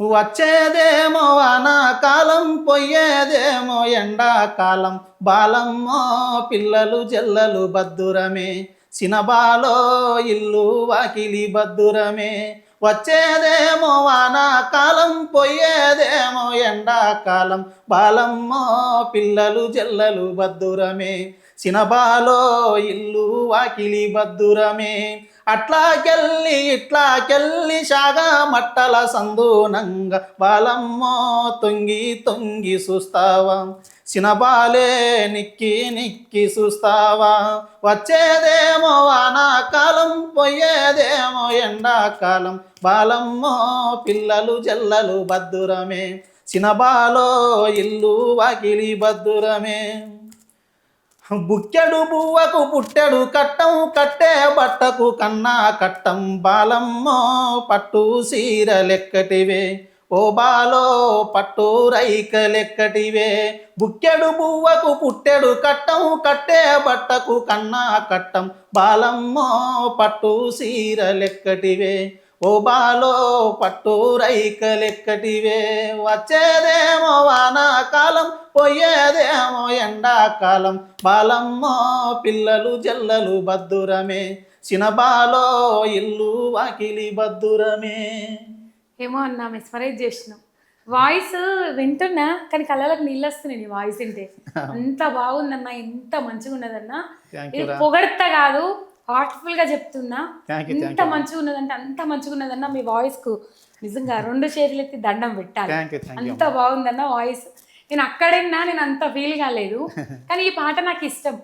వచ్చేదేమో వానాకాలం పోయేదేమో ఎండాకాలం. బాలమ్మో పిల్లలు జల్లలు బద్దురమే. సినబాలో ఇల్లు వాకిలి బద్దురమే. వచ్చేదేమో వానాకాలం పోయేదేమో ఎండాకాలం. బాలమ్మో పిల్లలు జల్లలు బద్దురమే. సినబాలో ఇల్లు వాకిలి బద్దురమే. అట్లాకెళ్ళి ఇట్లాకెళ్ళి షాగా మట్టల సందూనంగా బాలమ్మో తొంగి తొంగి చూస్తావా? సినబాలే నిక్కి నిక్కి చూస్తావా? వచ్చేదేమో వానాకాలం పోయేదేమో ఎండాకాలం. బాలమ్మో పిల్లలు జల్లలు బద్దురమే సినబాలో ఇల్లు వాకిలి బద్దురమే. బుక్కెడు బువ్వకు పుట్టెడు కట్టం కట్టే బట్టకు కన్నా కట్టం బాలమ్మో పట్టు సీర లెక్కటివే. ఓ బాలో పట్టు రైక లెక్కటివే. బుక్కెడు బువ్వకు పుట్టెడు కట్టం కట్టే బట్టకు కన్నా కట్టం బాలమ్మో పట్టు సీర లెక్కటివే. ఓ బాలో పట్టు రైక లెక్కటివే వచ్చేదేమో వానాకాలం పోయేదేమో ఎండాకాలం. బాలమ్మో పిల్లలు జల్లలు బద్దురమే. సినబాలో ఇల్లు వాకిలి బద్దురమే. ఏమో అన్నా మెస్మరైజ్ చేసినాం. వాయిస్ వింటున్నా కానీ కళ్ళలకు నీళ్ళు వస్తున్నాయి నీ వాయిస్ వింటే. అంత బాగుందన్నా ఎంత మంచిగా ఉన్నదన్నా ఇది పొగడత కాదు హార్ట్ఫుల్గా చెప్తున్నా. ఎంత మంచిగా ఉన్నదంటే అంత మంచిగా ఉన్నదన్న మీ వాయిస్కు నిజంగా రెండు చేతులు ఎత్తి దండం పెట్టాలి. అంత బాగుందన్న వాయిస్ నేను అక్కడన్నా నేను అంత ఫీల్ కాలేదు కానీ ఈ పాట నాకు ఇష్టం.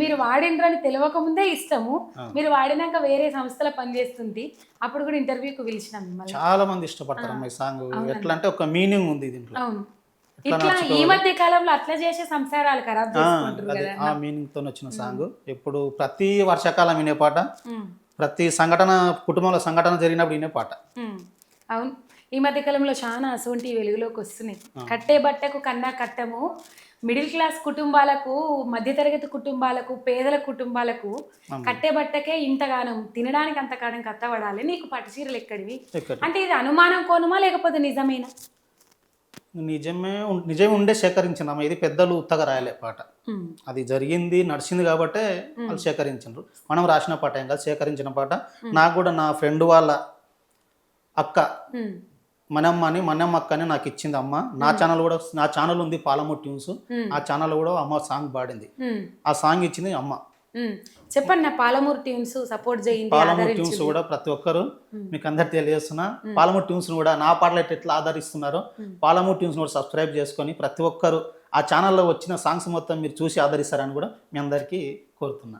మీరు వాడిండ్రని తెలియక ముందే ఇష్టము మీరు వాడినాక వేరే సంస్థలో పనిచేస్తుంది అప్పుడు కూడా ఇంటర్వ్యూకి పిలిచిన మిమ్మల్ని. చాలా మంది ఇష్టపడతారు అమ్మాయి సాంగ్ ఎట్లా అంటే ఒక మీనింగ్ ఉంది దీంట్లో. అవును. ఇట్లా ఈ మధ్య కాలంలో అట్లా చేసే సంసారాలు ఖరాబ్ చేసుకుంటారు కదా. ఆ మీనింగ్తో వచ్చిన సాంగ్. ఎప్పుడు ప్రతి వర్షాకాలం వినే పాట. ప్రతి సంఘటన కుటుంబంలో సంఘటన జరిగినప్పుడు వినే పాట. అవును. ఈ మధ్య కాలంలో చాలా అసొంటి వెలుగులోకి వస్తున్నాయి. కట్టే బట్టకు కన్నా కట్టము మిడిల్ క్లాస్ కుటుంబాలకు మధ్యతరగతి కుటుంబాలకు పేదల కుటుంబాలకు కట్టే బట్టకే ఇంతగానం తినడానికి అంతగానం కట్టబడాలి నీకు పట్టు చీరలు ఎక్కడివి? ఎక్కడ అంటే ఇది అనుమానం కోణమా లేకపోతే నిజమేనా? నిజమే నిజమే ఉండే సేకరించిన ఇది పెద్దలు ఉత్తగా రాయలే పాట. అది జరిగింది నడిచింది కాబట్టే వాళ్ళు సేకరించారు మనం రాసిన పాట ఏం కాదు సేకరించిన పాట. నాకు కూడా నా ఫ్రెండ్ వాళ్ళ అక్క మనమ్మ అని మనమ్మ అక్క అని నాకు ఇచ్చింది అమ్మ. నా ఛానల్ కూడా నా ఛానల్ ఉంది పాలమూరు ట్యూన్స్. ఆ ఛానల్ కూడా అమ్మ సాంగ్ పాడింది. ఆ సాంగ్ ఇచ్చింది అమ్మ. చెప్పండి పాలమూరు టీమ్స్ సపోర్ట్ చేయండి పాలమూరు. ట్యూన్స్ కూడా ప్రతి ఒక్కరు మీకు అందరు తెలియజేస్తున్నా. పాలమూరు ట్యూన్స్ కూడా నా పాటలు ఎట్లా ఆదరిస్తున్నారో పాలమూరు ట్యూన్స్ కూడా సబ్స్క్రైబ్ చేసుకొని ప్రతి ఒక్కరు ఆ ఛానల్లో వచ్చిన సాంగ్స్ మొత్తం మీరు చూసి ఆదరిస్తారని కూడా మీ అందరికీ కోరుతున్నా.